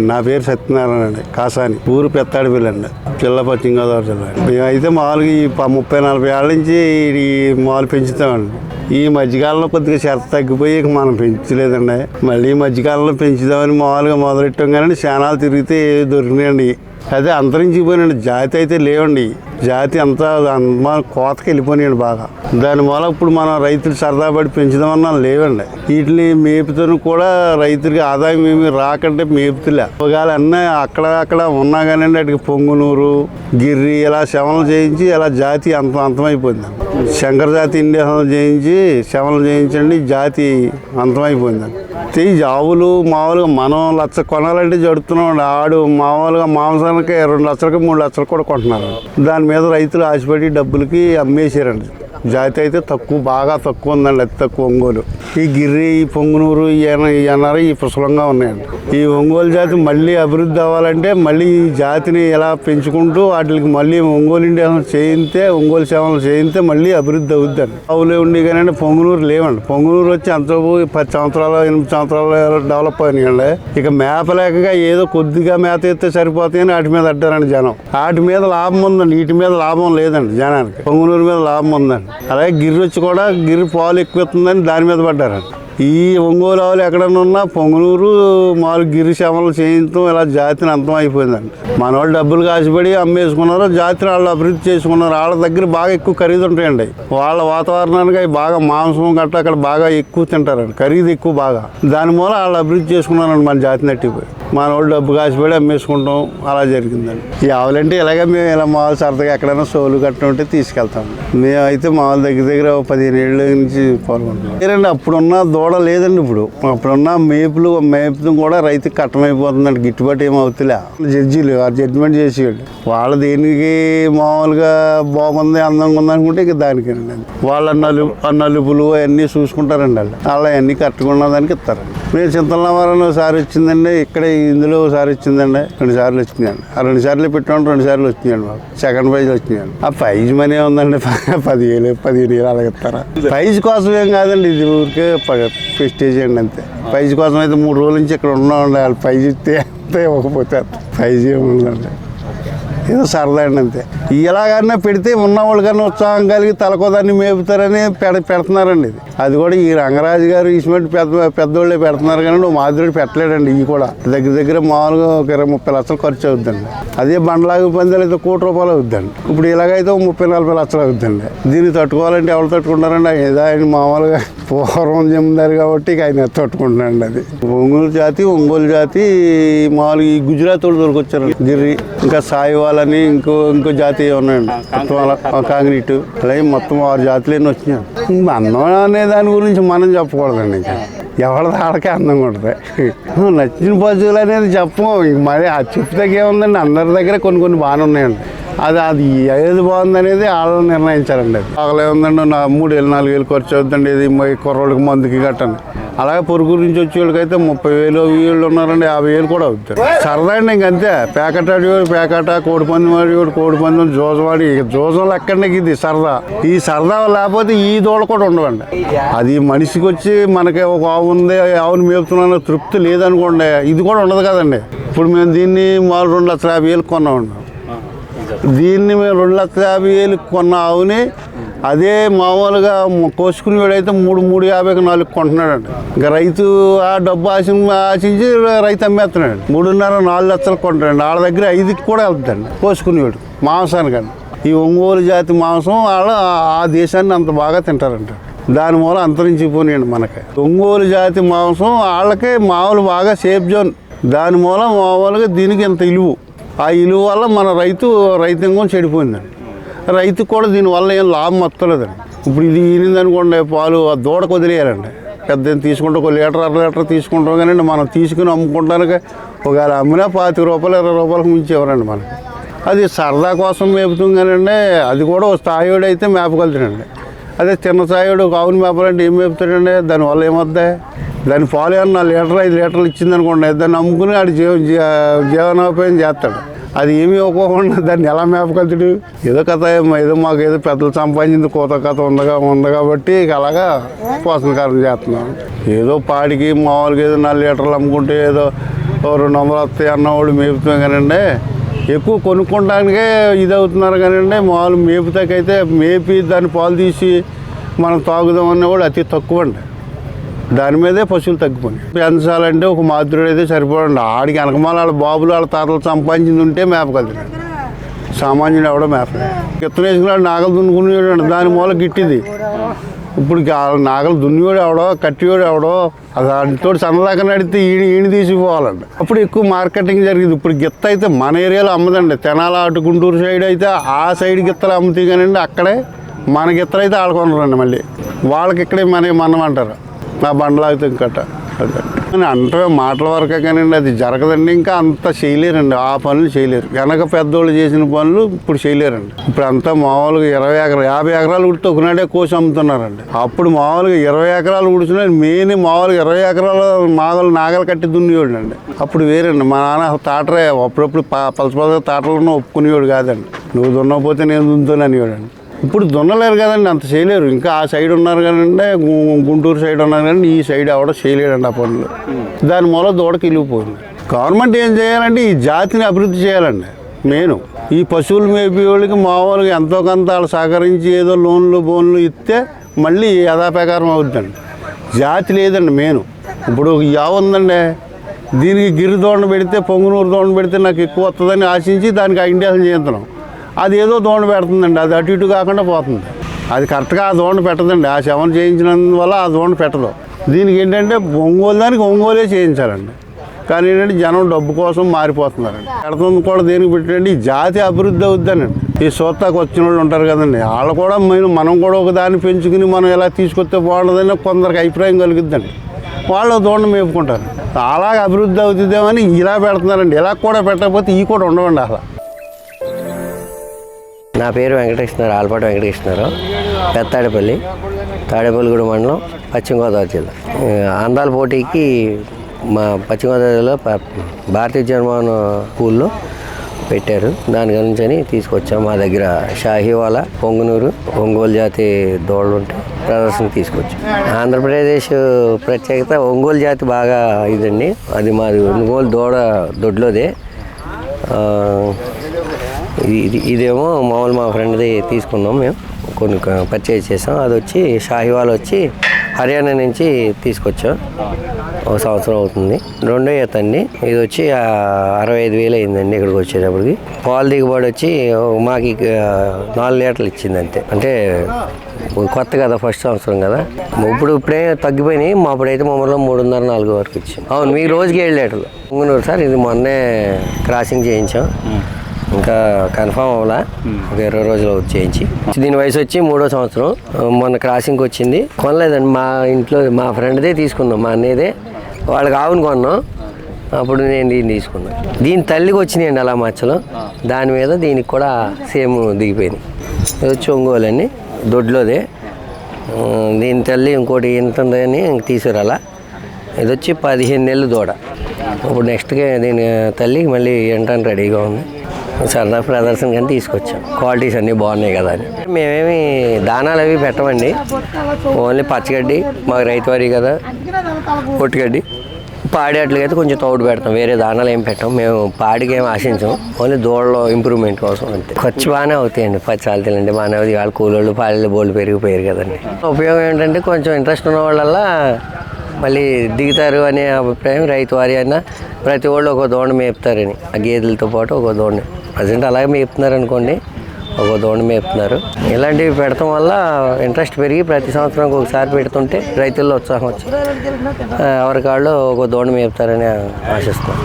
నా పేరు సత్యనారాయణ అండి కాసాని. ఊరు పెత్తాడిపల్లి పిల్లండి పిల్ల పశ్చిమ గోదావరి జిల్లా మేమైతే మామూలుగా ఈ ప- ముప్పై నలభై ఏళ్ళ నుంచి ఈ మామూలు పెంచుతామండి ఈ మధ్యకాలంలో కొద్దిగా చెత్త తగ్గిపోయి ఇక మనం పెంచలేదండి. మళ్ళీ ఈ మధ్యకాలంలో పెంచుదామని మామూలుగా మొదలెట్టాం కానీ శానాలు తిరిగితే దొరికినాయండి. అదే అంతరించిపోయినండి జాతి అయితే లేవండి. జాతి అంతా మా కోతకి వెళ్ళిపోయినాయండి బాగా. దాని వల్ల ఇప్పుడు మనం రైతులు సరదా పడి పెంచుదామన్నా లేవండి. వీటిని మేపుతూ కూడా రైతులకి ఆదాయం ఏమి రాకంటే మేపుతులే. ఒకవేళ అన్నీ అక్కడ అక్కడ ఉన్నా కానీ అటుకి పొంగునూరు గిర్రి ఇలా శవనం చేయించి ఇలా జాతి అంత అంతమైపోయిందండి శంకర జాతి ఇండియా చేయించి శవనం చేయించండి జాతి అంతమైపోయిందండి ఈ ఆవులు మామూలుగా మనం లక్ష కొనాలంటే జడుతున్నాం ఆడు మామూలుగా మాంసానికి రెండు లక్షలకి మూడు లక్షలు కూడా కొంటున్నారు. దాని మీద రైతులు ఆశపడి డబ్బులకి అమ్మేసారండి జాతి అయితే తక్కువ బాగా తక్కువ ఉందండి అతి తక్కువ ఒంగోలు. ఈ గిర్రి ఈ పొంగునూరు ఈ ఎన- ఈ ఎనర పుష్కలంగా ఉన్నాయండి. ఈ ఒంగోలు జాతి మళ్ళీ అభివృద్ధి అవ్వాలంటే మళ్ళీ ఈ జాతిని ఎలా పెంచుకుంటూ వాటికి మళ్ళీ ఒంగోలు ఇండియా చేయితే ఒంగోలు సేవలు చేయితే మళ్ళీ అభివృద్ధి అవుద్దండి. ఆవులే ఉండి కానీ పొంగునూరు లేవండి. పొంగునూరు వచ్చి అంత పది సంవత్సరాలు ఎనిమిది సంవత్సరాలు డెవలప్ అయినాయండి. ఇక మేత లేకగా ఏదో కొద్దిగా మేత ఎత్తే సరిపోతాయని వాటి మీద అడ్డారండి జనం. వాటి మీద లాభం ఉందండి వీటి మీద లాభం లేదండి జనానికి. పొంగునూరు మీద లాభం ఉందండి. అలాగే గిర్రు వచ్చి కూడా గిర్రు పాలు ఎక్కువ ఎత్తుందని దాని మీద పడ్డారండి ఈ ఒంగోలు ఆవులు ఎక్కడన్నా ఉన్నా పొంగునూరు మాలు గిరి శమలు చేయించడం ఇలా జాతిని అంతం అయిపోయిందండి. మన వాళ్ళు డబ్బులు కాసిపడి అమ్మేసుకున్నారు జాతిని వాళ్ళు అభివృద్ధి చేసుకున్నారు. వాళ్ళ దగ్గర బాగా ఎక్కువ ఖరీదు ఉంటాయండి. వాళ్ళ వాతావరణానికి అవి బాగా మాంసం గట్ట అక్కడ బాగా ఎక్కువ తింటారండి. ఖరీదు ఎక్కువ బాగా. దాని మూల వాళ్ళు అభివృద్ధి చేసుకున్నారండి మన జాతి అట్టిపోయి మన వాళ్ళు డబ్బు కాసిపడి అమ్మేసుకుంటాం. అలా జరిగిందండి. ఈ ఆవులంటే ఇలాగే మేము ఇలా మామూలు సరదాగా ఎక్కడైనా సోలు కట్టడం ఉంటే తీసుకెళ్తాం. మేమైతే మామూలు దగ్గర దగ్గర ఒక పదిహేను ఏళ్ళ నుంచి పాల్గొంటాం లేదండి అప్పుడున్న దూడ లేదండి ఇప్పుడు. అప్పుడున్న మేపులు మేపుతం కూడా రైతు కట్టమైపోతుందండి. గిట్టుబాటు ఏమవుతులే జడ్జీలు ఆ జడ్జిమెంట్ చేసేవాళ్ళు? వాళ్ళు దేనికి మామూలుగా బాగుంది అందంగా ఉంది అనుకుంటే ఇక దానికేనండి వాళ్ళ నలుపు ఆ నలుపులు అవన్నీ చూసుకుంటారండి వాళ్ళు. వాళ్ళు అవన్నీ కట్టుకున్న దానికి ఇస్తారండి. మేము చింతలవారం ఒకసారి వచ్చిందండి ఇక్కడే ఇందులో ఒకసారి వచ్చిందండి రెండు సార్లు వచ్చిందండి. ఆ రెండు సార్లు పెట్టాము రెండు సార్లు వచ్చిందండి మాకు. సెకండ్ ప్రైజ్ వచ్చిందండి ఆ ప్రైజ్ మనీ ఉందండి పదివేలు పదిహేను వేలు అలాగ ఇస్తారా? ప్రైజ్ కోసం ఏం కాదండి ఇది ఊరికే ప్రెస్టేజ్ అండి అంతే. ప్రైజ్ కోసం అయితే మూడు రోజుల నుంచి ఇక్కడ ఉన్నామండి వాళ్ళు ప్రైజ్ ఇస్తే అంతే ఇవ్వకపోతే ప్రైజ్ ఏముందండి ఏదో సరదా అండి అంతే. ఇలాగన్నా పెడితే ఉన్న వాళ్ళకన్నా ఉత్సాహం కలిగి తలకోదాన్ని మేపుతారని పెడ పెడుతున్నారండి ఇది. అది కూడా ఈ రంగరాజు గారు ఇటువంటి పెద్ద పెద్దోళ్ళే పెడుతున్నారు కానీ నువ్వు మాదిరి పెట్టలేడండి ఇవి కూడా. దగ్గర దగ్గర మామూలుగా ఒక ఇరవై ముప్పై లక్షలు ఖర్చు అవుతుందండి అదే బండలాగి పందాలు అయితే కోటి రూపాయలు అవుద్దండి. ఇప్పుడు ఇలాగైతే ముప్పై నలభై లక్షలు అవుతుందండి దీన్ని తట్టుకోవాలంటే ఎవరు తట్టుకుంటారండి ఏదో ఆయన మామూలుగా పూర్వం జమీందారు కాబట్టి ఆయన తట్టుకుంటున్నాండి అది. ఒంగోలు జాతి ఒంగోలు జాతి మామూలుగా ఈ గుజరాత్ వాళ్ళు దొరికొచ్చారు గిర్రి ఇంకా సాయివాలని ఇంకో ఇంకో జాతి ఉన్నాయండి. మొత్తం అలా అలాగే మొత్తం ఆరు జాతులు ఎన్ని వచ్చినాయి? అన్నం అనేది దాని గురించి మనం చెప్పకూడదండి ఇంకా. ఎవరిది ఆడకే అందంగా ఉంటుంది నచ్చిన పశువులు అనేది చెప్పము మరి మరి అది చెప్తే ఏముందండి? అందరి దగ్గర కొన్ని కొన్ని బాగానే ఉన్నాయండి. అది అది ఏది బాగుంది అనేది వాళ్ళు నిర్ణయించారండి అది. బాగలే ఉందండి నా మూడు వేలు నాలుగు వేలు ఖర్చు అవుతుందండి ఇది కుర్రోళ్ళకి మందుకి కట్టండి అలాగే పొరుగు నుంచి వచ్చే వాళ్ళకైతే ముప్పై వేలు వేలు ఉన్నారండి యాభై వేలు కూడా అవుతారు సరదా అండి ఇంకంతే పేకట ఆడేవాడు పేకట కోడిపందెం ఆడేవాడు కోడిపందెం జోజవాడి ఇక జోజం లెక్కండి ఇది సరదా. ఈ సరదా లేకపోతే ఈ దూడ కూడా ఉండవండి. అది మనిషికి వచ్చి మనకి ఒక ఆవు ఉంది ఆవుని మేపుతున్నాను తృప్తి లేదనుకోండి ఇది కూడా ఉండదు కదండి. ఇప్పుడు మేము దీన్ని మాలు రెండు లక్షల యాభై వేలు కొన్నామండి. దీన్ని మేము రెండు లక్షల యాభై వేలు కొన్న ఆవుని అదే మామూలుగా కోసుకుని వాడైతే మూడు మూడు యాభైకి నాలుగు కొంటున్నాడండి ఇంకా రైతు ఆ డబ్బు ఆశ ఆశించి రైతు అమ్మేస్తున్నాడు మూడున్నర నాలుగు లక్షలు కొంటాడు వాళ్ళ దగ్గర ఐదుకి కూడా వెళ్తాడు కోసుకునేవాడు మాంసానికండి ఈ ఒంగోలు జాతి మాంసం వాళ్ళ ఆ దేశాన్ని అంత బాగా తింటారంట. దాని మూలం అంతరించిపోయినాయండి మనకి. ఒంగోలు జాతి మాంసం వాళ్ళకి మామూలు బాగా సేఫ్ జోన్. దాని మూలం మామూలుగా దీనికి ఇంత ఇలువు. ఆ ఇలువ వల్ల మన రైతు రైతాంగం చెడిపోయిందండి. రైతుకు కూడా దీనివల్ల ఏం లాభం వస్తలేదండి ఇప్పుడు ఇది ఈనిందనుకోండి పాలు ఆ దూడకు వదిలేయాలండి. పెద్ద తీసుకుంటే ఒక లీటర్ అర లీటర్ తీసుకుంటాం కానీ మనం తీసుకుని అమ్ముకుంటానికి ఒకవేళ అమ్మినా పాతిక రూపాయలు ఇరవై రూపాయలకు మించి ఇవ్వరండి మనకి. అది సరదా కోసం మేపుతాం కానండి అది కూడా ఒక స్థాయిడైతే మేపగలుగుతానండి అదే చిన్న సాయుడు ఒక ఆవుని మేపాలంటే ఏం మేపుతాడండి దానివల్ల ఏమవుద్ది దాని పాలు ఏమన్నా లీటర్ ఐదు లీటర్లు ఇచ్చిందనుకోండి దాన్ని అమ్ముకుని ఆడు జీవ జీవనోపాయం చేస్తాడు. అది ఏమి ఇవ్వకోకుండా దాన్ని ఎలా మేపగలుగుతాడు? ఏదో కథ ఏదో మాకు ఏదో పెద్దలు సంపాదించింది కోత కథ ఉండగా ఉంది కాబట్టి అలాగా పోషణకారం చేస్తున్నాం. ఏదో పాడికి మామూలుగా ఏదో నాలుగు లీటర్లు అమ్ముకుంటే ఏదో రెండు వందలు వస్తాయి అన్నవాళ్ళు మేపుతాం కానండి ఎక్కువ కొనుక్కోవడానికే ఇది అవుతున్నారు కానివ్వండి మామూలు మేపుతాకైతే మేపి దాన్ని పాలు తీసి మనం తాగుదాం అన్నవాడు అతి తక్కువ అండి. దాని మీదే పశువులు తగ్గిపోయి పెంచాలంటే ఒక మాతృడు అయితే సరిపోడండి ఆడికి వెనకమాల వాళ్ళ బాబులు వాళ్ళ తాతలు సంపాదించింది ఉంటే మేపగలరు సామాన్యుడు ఎవడో మేపలేదు కిత్తన వేసుకున్నాడు నాగలు దున్నుకునేవాడు దాని మూల గిట్టింది. ఇప్పుడు నాగలు దున్నివాడు ఎవడో కట్టివాడు ఎవడో అది వాటితో సన్నదాకా నడితే ఈయన ఈయన తీసిపోవాలండి అప్పుడు ఎక్కువ మార్కెటింగ్ జరిగింది. ఇప్పుడు గిత్త అయితే మన ఏరియాలో అమ్మదండి. తెనాల అటు గుంటూరు సైడ్ అయితే ఆ సైడ్ గిత్తలు అమ్ముతాయి కానండి అక్కడే మన గిత్తలు అయితే ఆడుకొనరండి మళ్ళీ. వాళ్ళకి ఇక్కడే మన మనం అంటారు. నా బండలాగితే ఇంకట అదే అంటే మాటల వరకే కానివ్వండి అది జరగదండి. ఇంకా అంత చేయలేరండి. ఆ పనులు చేయలేరు. వెనక పెద్దోళ్ళు చేసిన పనులు ఇప్పుడు చేయలేరండి. ఇప్పుడు అంతా మామూలుగా ఇరవై ఎకరాలు యాభై ఎకరాలు ఉడితే ఒకనాడే కోసి అమ్ముతున్నారండి. అప్పుడు మామూలుగా ఇరవై ఎకరాలు ఉడిచిన మెయిన్ మామూలుగా ఇరవై ఎకరాలు మాగలు నాగలు కట్టి దున్నేవాడు అండి అప్పుడు వేరండి. మా నాన్న తాటరే అప్పుడప్పుడు ప- పలస పలస తాటలను ఒప్పుకునేవాడు కాదండి. నువ్వు దున్నకపోతే నేను దున్నుతాను అనేవాడండి. ఇప్పుడు దున్నలేరు కదండి అంత చేయలేరు. ఇంకా ఆ సైడ్ ఉన్నారు కదంటే గుంటూరు సైడ్ ఉన్నారు కానీ ఈ సైడ్ ఎవడో చేయలేడండి ఆ పనులు. దాని మూల దూడకి వెళ్ళిపోయింది. గవర్నమెంట్ ఏం చేయాలంటే ఈ జాతిని అభివృద్ధి చేయాలండి. మెయిన్ ఈ పశువులు మేపే వాళ్ళకి మామూలుగా ఎంతో కొంత వాళ్ళు సహకరించి ఏదో లోన్లు బోన్లు ఇస్తే మళ్ళీ యథాప్రకారం అవుతుందండి జాతి లేదండి మెయిన్. ఇప్పుడు యావ ఉందండి. దీనికి గిరి దోండ పెడితే పొంగునూరు దోండ పెడితే నాకు ఎక్కువ వస్తుందని ఆశించి దానికి ఆ చేస్తున్నాం. అది ఏదో దోణ పెడుతుందండి. అది అటు ఇటు కాకుండా పోతుంది. అది కరెక్ట్గా ఆ దోణ పెట్టదండి. ఆ శవం చేయించినందువల్ల ఆ దోణ పెట్టదు. దీనికి ఏంటంటే ఒంగోలు దానికి ఒంగోలే చేయించాలండి. కానీ ఏంటంటే జనం డబ్బు కోసం మారిపోతున్నారండి. పెడుతుంది కూడా దేనికి పెట్టండి ఈ జాతి అభివృద్ధి అవుద్దానండి ఈ సోత్తాకు వచ్చిన వాళ్ళు ఉంటారు కదండి. వాళ్ళు కూడా మేము మనం కూడా ఒక దాన్ని పెంచుకుని మనం ఎలా తీసుకొస్తే బాగుంటుందని కొందరికి అభిప్రాయం కలుగుద్దండి. వాళ్ళు దోణం మేపుకుంటారు. అలాగ అభివృద్ధి అవుతుందేమని ఇలా పెడుతున్నారండి. ఇలా కూడా పెట్టకపోతే ఈ కూడా ఉండవండి అలా నా పేరు వెంకటకృష్ణారు ఆల్పాటి వెంకటకృష్ణారావు పెత్తాడపల్లి తాడేపల్లిగూడ మండలం పశ్చిమ గోదావరి జిల్లా అందాల పోటీకి మా పశ్చిమ గోదావరి జిల్లా భారతీయ జన్మోహన్ స్కూల్లో పెట్టారు. దాని గురించి అని తీసుకొచ్చాం మా దగ్గర షాహీవాలా పొంగునూరు ఒంగోలు జాతి దోళ్ళు ఉంటాయి ప్రదర్శన తీసుకొచ్చాం. ఆంధ్రప్రదేశ్ ప్రత్యేకత ఒంగోలు జాతి బాగా ఇదండి. అది మాది ఒంగోలు దూడ దొడ్లోదే. ఇది ఇది ఇదేమో మామూలు మా ఫ్రెండ్ది తీసుకున్నాం మేము. కొన్ని పర్చేజ్ చేసాం. అది వచ్చి షాహివాల్ వచ్చి హర్యానా నుంచి తీసుకొచ్చాం. ఒక సంవత్సరం అవుతుంది. రెండో ఈత ఇది వచ్చి అరవై ఐదు వేలు అయిందండి ఇక్కడికి వచ్చేటప్పటికి. పాలు దిగుబడి వచ్చి మాకు నాలుగు లీటర్లు ఇచ్చింది అంతే. అంటే కొత్త కదా ఫస్ట్ సంవత్సరం కదా. ఇప్పుడు ఇప్పుడే తగ్గిపోయినాయి. మా అప్పుడైతే మమ్మల్ని మూడున్నర నాలుగు వరకు ఇచ్చింది. అవును మీ రోజుకి ఏడు లీటర్లు. ఉంగునూరు సార్ ఇది మొన్నే క్రాసింగ్ చేయించాం. ఇంకా కన్ఫామ్ అవ్వాలా? ఒక ఇరవై రోజులు చేయించి. దీని వయసు వచ్చి మూడో సంవత్సరం. మొన్న క్రాసింగ్కి వచ్చింది. కొనలేదండి. మా ఇంట్లో మా ఫ్రెండ్దే తీసుకున్నాం. మా అన్నయ్యదే. వాళ్ళకి ఆవును కొన్నాం. అప్పుడు నేను దీన్ని తీసుకున్నాను దీని తల్లికి వచ్చినాయండి అలా మచ్చలు. దాని మీద దీనికి కూడా సేమ్ దిగిపోయింది. ఇది వచ్చి ఒంగోలు అండి దొడ్లోదే దీని తల్లి ఇంకోటి ఎంత ఉందని తీసుకురాలా ఇది వచ్చి పదిహేను నెలలు దూడ. ఇప్పుడు నెక్స్ట్గా దీని తల్లి మళ్ళీ ఎంటానికి రెడీగా ఉంది. సరదా ప్రదర్శన కానీ తీసుకొచ్చాం. క్వాలిటీస్ అన్నీ బాగున్నాయి కదా అని. మేమేమి దానాలు అవి పెట్టమండి. ఓన్లీ పచ్చగడ్డి మాకు రైతు వారి కదా పొట్టుగడ్డి. పాడేట్లకైతే కొంచెం తోడు పెడతాం. వేరే దానాలు ఏం పెట్టాం. మేము పాడికి ఏం ఆశించాం. ఓన్లీ దూడలో ఇంప్రూవ్మెంట్ కోసం అంతే. ఖర్చు బాగానే అవుతాయండి. పచ్చి అంటే బాగానే అవుతాయి వాళ్ళ కూలోళ్ళు పాలెళ్ళు బోళ్ళు పెరిగిపోయారు కదండి. ఉపయోగం ఏంటంటే కొంచెం ఇంట్రెస్ట్ ఉన్న వాళ్ళ మళ్ళీ దిగుతారు అనే అభిప్రాయం రైతు వారి అయినా ప్రతి వాళ్ళు ఒక దోణ మేపుతారని ఆ గేదెలతో పాటు ఒక దోణి. ప్రజెంట్ అలాగే మేపుతున్నారు అనుకోండి ఒక దోణి మేపుతున్నారు. ఇలాంటివి పెడతాం వల్ల ఇంట్రెస్ట్ పెరిగి ప్రతి సంవత్సరం ఒకసారి పెడుతుంటే రైతుల్లో ఉత్సాహం వచ్చి ఆ, కాళ్ళు ఒక దోణి మేపుతారని ఆశిస్తున్నాం.